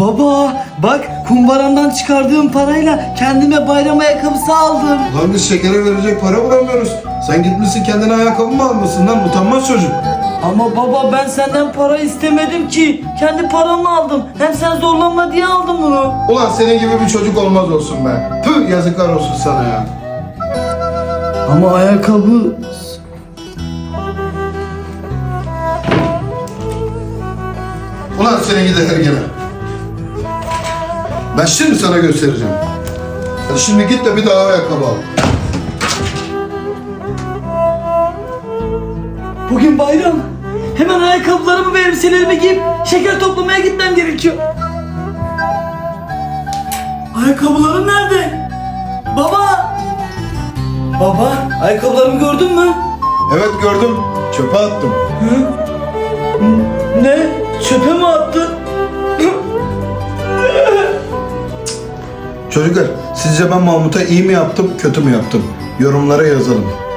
Baba bak kumbaramdan çıkardığım parayla kendime bayram ayakkabısı aldım. Lan biz şekere verecek para bulamıyoruz. Sen gitmişsin kendine ayakkabı mı almışsın lan utanmaz çocuk. Ama baba ben senden para istemedim ki. Kendi paramı aldım. Hem sen zorlanma diye aldım bunu. Ulan senin gibi bir çocuk olmaz olsun be. Tüh yazıklar olsun sana ya. Ama ayakkabı... Ulan seni gidi hergele. Ben şimdi sana göstereceğim. Sen şimdi git de bir daha ayakkabı al. Bugün bayram. Hemen ayakkabılarımı ve elbiselerimi giyip şeker toplamaya gitmem gerekiyor. Ayakkabılarım nerede? Baba! Baba, ayakkabılarımı gördün mü? Evet gördüm. Çöpe attım. Ne? Çocuklar sizce ben Mahmut'a iyi mi yaptım kötü mü yaptım? Yorumlara yazalım.